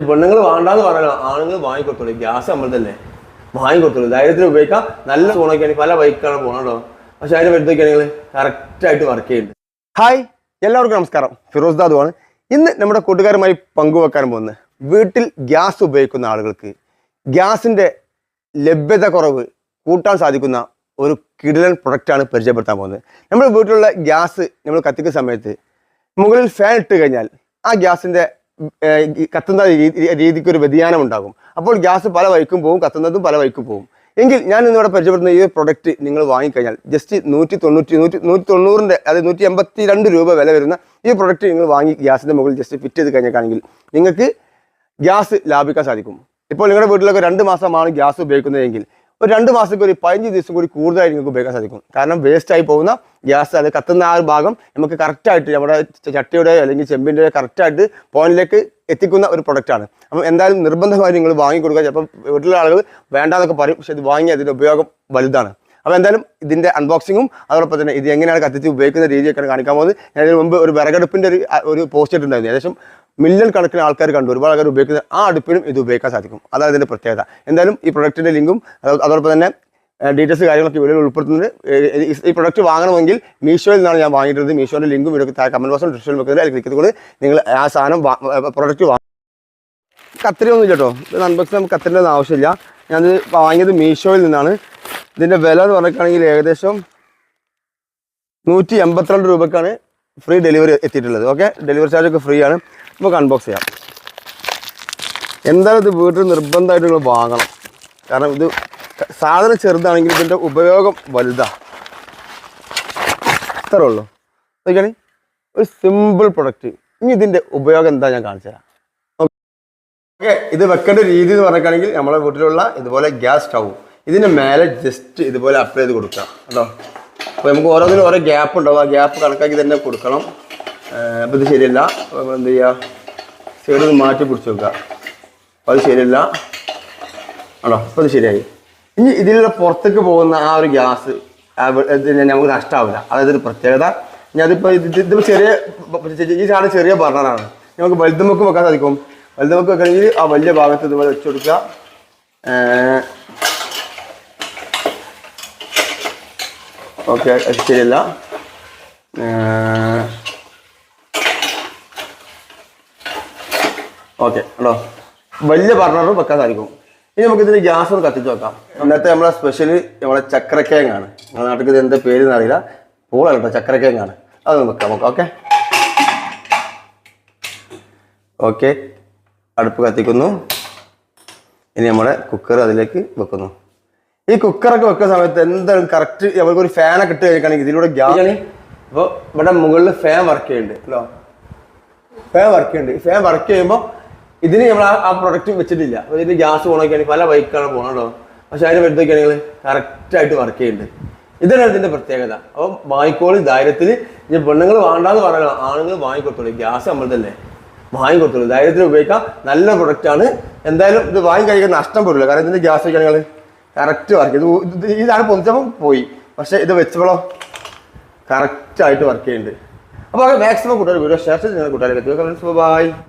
പെണ്ണുങ്ങൾ വേണ്ടാന്ന് പറയണം ആണുങ്ങൾ വാങ്ങിക്കൊടുത്തോളൂ. ഗ്യാസ് നമ്മൾ തന്നെ വാങ്ങിക്കൊടുത്തോളൂ. ധൈര്യത്തിന് ഉപയോഗിക്കാം. നല്ല ഫോണൊക്കെയാണ് പല ബൈക്കാണ് പോകണോ പക്ഷെ അതിന് വരുത്തൊക്കെയാണെങ്കിൽ കറക്റ്റായിട്ട് വർക്ക് ചെയ്യുന്നുണ്ട് ഹായ്. എല്ലാവർക്കും നമസ്കാരം. ഫിറോസ് ആണ്. ഇന്ന് നമ്മുടെ കൂട്ടുകാരുമായി പങ്കുവെക്കാൻ പോകുന്നത് വീട്ടിൽ ഗ്യാസ് ഉപയോഗിക്കുന്ന ആളുകൾക്ക്. ഗ്യാസിന്റെ ലഭ്യത കുറവ് കൂട്ടാൻ സാധിക്കുന്ന ഒരു കിടിലൻ പ്രൊഡക്റ്റാണ് പരിചയപ്പെടുത്താൻ പോകുന്നത്. നമ്മുടെ വീട്ടിലുള്ള ഗ്യാസ് നമ്മൾ കത്തിക്കുന്ന സമയത്ത് മുകളിൽ ഫാൻ ഇട്ട് കഴിഞ്ഞാൽ ആ ഗ്യാസിന്റെ കത്തുന്ന രീതി- രീതിക്ക് ഒരു വ്യതിയാനം ഉണ്ടാകും അപ്പോൾ ഗ്യാസ് പല വഴിക്കും പോകും കത്തുന്നതും പല വഴിക്കും പോകും. എങ്കിൽ ഞാൻ ഇന്നിവിടെ പരിചയപ്പെടുന്ന ഈ പ്രൊഡക്റ്റ് നിങ്ങൾ വാങ്ങിക്കഴിഞ്ഞാൽ ജസ്റ്റ് നൂറ്റി തൊണ്ണൂറ്റി നൂറ്റി നൂറ്റി തൊണ്ണൂറിന്റെ അതായത് നൂറ്റി എൺപത്തി രണ്ട് രൂപ വില വരുന്ന ഈ പ്രൊഡക്റ്റ് നിങ്ങൾ വാങ്ങി ഗ്യാസിന്റെ മുകളിൽ ജസ്റ്റ് ഫിറ്റ് ചെയ്ത് കഴിഞ്ഞാൽ നിങ്ങൾക്ക് ഗ്യാസ് ലാഭിക്കാൻ സാധിക്കും. ഇപ്പോൾ നിങ്ങളുടെ വീട്ടിലൊക്കെ രണ്ട് മാസമാണ് ഗ്യാസ് ഉപയോഗിക്കുന്നതെങ്കിൽ ഒരു രണ്ട് മാസത്തേക്ക് ഒരു പതിനഞ്ച് ദിവസം കൂടി കൂടുതലായി നിങ്ങൾക്ക് ഉപയോഗിക്കാൻ സാധിക്കും. കാരണം വേസ്റ്റ് ആയി പോകുന്ന ഗ്യാസ് അത് കത്തുന്ന ആ ഒരു ഭാഗം നമുക്ക് കറക്റ്റായിട്ട് നമ്മുടെ ചട്ടിയുടെ അല്ലെങ്കിൽ ചെമ്പിന്റെ കറക്റ്റായിട്ട് പോയിന്റിലേക്ക് എത്തിക്കുന്ന ഒരു പ്രൊഡക്റ്റാണ് അപ്പം എന്തായാലും നിർബന്ധമായി നിങ്ങൾ വാങ്ങിക്കൊടുക്കുക ചിലപ്പം വീട്ടിലെ ആളുകൾ വേണ്ടാന്നൊക്കെ പറയും. പക്ഷെ ഇത് വാങ്ങി അതിന്റെ ഉപയോഗം വലുതാണ്. അപ്പോൾ എന്തായാലും ഇതിന്റെ അൺബോക്സിങ്ങും അതോടൊപ്പം തന്നെ ഇത് എങ്ങനെയാണ് കത്തിച്ച് ഉപയോഗിക്കുന്ന രീതിയൊക്കെയാണ് കാണിക്കാൻ പോകുന്നത്. ഞാൻ ഇതിന് മുമ്പ് ഒരു വിറകടുപ്പിന്റെ ഒരു ഒരു പോസ്റ്റ് ഇട്ടുണ്ടായിരുന്നു ഏകദേശം മില്യൺ കണക്കിന് ആൾക്കാർ കണ്ടു. ഒരുപാട് ആൾക്കാർ ഉപയോഗിക്കുന്ന ആ അടുപ്പിലും ഇത് ഉപയോഗിക്കാൻ സാധിക്കും. അതാണ് ഇതിന്റെ പ്രത്യേകത. എന്തായാലും ഈ പ്രൊഡക്റ്റിന്റെ ലിങ്കും അതോടൊപ്പം തന്നെ ഡീറ്റെയിൽസ് കാര്യങ്ങളൊക്കെ വീഡിയോയിൽ ഉൾപ്പെടുത്തുന്നത് ഈ- പ്രൊഡക്റ്റ് വാങ്ങണമെങ്കിൽ മീഷോയിൽ നിന്നാണ് ഞാൻ വാങ്ങിയിട്ടുള്ളത്. മീഷോയുടെ ലിങ്കും ഇവിടെ താഴെ കമന്റ് ബോക്സും ഡിസ്ക്രിപ്ഷൻ വെക്കുന്നത് അതിൽ ക്ലിക്ക് ചെയ്തുകൊണ്ട് നിങ്ങൾ ആ സാധനം പ്രൊഡക്റ്റ് വാങ്ങും കത്തിരിയൊന്നും ഇല്ല കേട്ടോ. ഇത് അൺബോക്സ് നമുക്ക് കത്തിരിന്റെ ഒന്നും ആവശ്യമില്ല. ഞാനിത് വാങ്ങിയത് മീഷോയിൽ നിന്നാണ്. ഇതിന്റെ വില എന്ന് പറഞ്ഞിട്ടാണെങ്കിൽ ഏകദേശം നൂറ്റി എൺപത്തിരണ്ട് രൂപക്കാണ് ഫ്രീ ഡെലിവറി എത്തിയിട്ടുള്ളത്. ഓക്കെ? ഡെലിവറി ചാർജ് ഒക്കെ ഫ്രീ ആണ്. നമുക്ക് അൺബോക്സ് ചെയ്യാം. എന്തായാലും ഇത് വീട്ടിൽ നിർബന്ധമായിട്ട് നിങ്ങൾ വാങ്ങണം. കാരണം ഇത് സാധനം ചെറുതാണെങ്കിൽ ഇതിന്റെ ഉപയോഗം വലുതാ. ഇത്രേ ഉള്ളൂ. നോക്കിയാണ് ഒരു സിമ്പിൾ പ്രൊഡക്റ്റ് ഇനി ഇതിന്റെ ഉപയോഗം എന്താ ഞാൻ കാണിച്ചു തരാം. ഓക്കെ ഇത് വെക്കേണ്ട രീതി എന്ന് പറഞ്ഞിട്ടാണെങ്കിൽ നമ്മളെ വീട്ടിലുള്ള ഇതുപോലെ ഗ്യാസ് സ്റ്റൗ. ഇതിന് മേലെ ജസ്റ്റ് ഇതുപോലെ അപ്ലൈ ചെയ്ത് കൊടുക്കാം. കേട്ടോ. അപ്പോൾ നമുക്ക് ഓരോന്നിനും ഓരോ ഗ്യാപ്പ് ഉണ്ടാവും. ആ ഗ്യാപ്പ് കണക്കാക്കി തന്നെ കൊടുക്കണം. അപ്പോൾ ഇത് ശരിയല്ല. നമ്മൾ എന്ത് ചെയ്യുക സൈഡിൽ നിന്ന് മാറ്റി പിടിച്ച് വെക്കുക അപ്പോൾ അത് ശരിയല്ല. ആണോ? അപ്പോൾ അത് ശരിയായി. ഇനി ഇതിലുള്ള പുറത്തേക്ക് പോകുന്ന ആ ഒരു ഗ്യാസ് നമുക്ക് നഷ്ടമാവില്ല അതായത് ഒരു പ്രത്യേകത. ഇനി അതിപ്പോൾ ഇത് ഇത് ഇതിപ്പോൾ ചെറിയ ഈ സാധനം ചെറിയ ബർണറാണ്. നമുക്ക് വലുതുമൊക്കെ വെക്കാൻ സാധിക്കും. വലുതുമൊക്കെ വെക്കണമെങ്കിൽ ആ വലിയ ഭാഗത്ത് ഇതുപോലെ വെച്ച് കൊടുക്കുക. ഓക്കെ അത് ശരിയല്ല. ഓക്കെ കേട്ടോ വലിയ ബർണറും വെക്കാൻ സാധിക്കും ഇനി നമുക്ക് ഇതിന് ഗ്യാസ് ഒന്ന് കത്തിച്ച് വെക്കാം. ഇന്നത്തെ നമ്മളെ സ്പെഷ്യൽ നമ്മളെ ചക്രക്കേങ്ങാണ്. നമ്മുടെ നാട്ടിൽ ഇത് എന്താ പേര് എന്നറിയില്ല. പൂളാണ് കേട്ടോ ചക്രക്കേങ്ങാണ്. അതൊന്ന് വെക്കാം നമുക്ക് ഓക്കെ? ഓക്കെ അടുപ്പ് കത്തിക്കുന്നു. ഇനി നമ്മുടെ കുക്കർ അതിലേക്ക് വെക്കുന്നു. ഈ കുക്കറൊക്കെ വെക്കുന്ന സമയത്ത് എന്താണ് കറക്റ്റ് നമുക്ക് ഒരു ഫാനൊക്കെ ഇട്ട് കഴിക്കുകയാണെങ്കിൽ ഇതിലൂടെ ഗ്യാസ് അപ്പോൾ ഇവിടെ മുകളിൽ ഫാൻ വർക്ക് ചെയ്യുന്നുണ്ട് അല്ലോ ഫാൻ വർക്ക് ചെയ്യുന്നുണ്ട്. ഫാൻ വർക്ക് ചെയ്യുമ്പോൾ ഇതിന് നമ്മൾ ആ- പ്രൊഡക്റ്റ് വെച്ചിട്ടില്ല. ഇതിന് ഗ്യാസ് പോകണമെങ്കിൽ പല ബൈക്കാണ് പോകണോ പക്ഷെ അതിന് വരുത്തൊക്കെയാണെങ്കിൽ കറക്റ്റായിട്ട് വർക്ക് ചെയ്യുന്നുണ്ട് ഇതാണ് ഇതിന്റെ പ്രത്യേകത. അപ്പോൾ വാങ്ങിക്കോളി ധൈര്യത്തിൽ ഇനി പെണ്ണുങ്ങൾ വേണ്ടാന്ന് പറയണം. ആണുങ്ങൾ വാങ്ങിക്കൊടുത്തോളൂ. ഗ്യാസ് നമ്മൾ തന്നെ വാങ്ങിക്കൊടുത്തോളൂ. ധൈര്യത്തിൽ ഉപയോഗിക്കാം. നല്ല പ്രൊഡക്റ്റാണ് എന്തായാലും ഇത് വാങ്ങിക്കഴിക്കാൻ നഷ്ടം വരില്ല കാരണം ഇതിന്റെ ഗ്യാസ് വയ്ക്കുകയാണെങ്കിൽ കറക്റ്റ് വർക്ക് ചെയ്തു. ഇത് ഇതാണ് പൊതിച്ചപ്പോൾ പോയി. പക്ഷേ ഇത് വെച്ചപ്പോഴോ കറക്റ്റായിട്ട് വർക്ക് ചെയ്യുന്നുണ്ട് അപ്പോൾ മാക്സിമം കൂട്ടുകാർ വീഡിയോ ഷെയർ ചെയ്ത് നിങ്ങൾ കൂട്ടുകാരെ ബൈ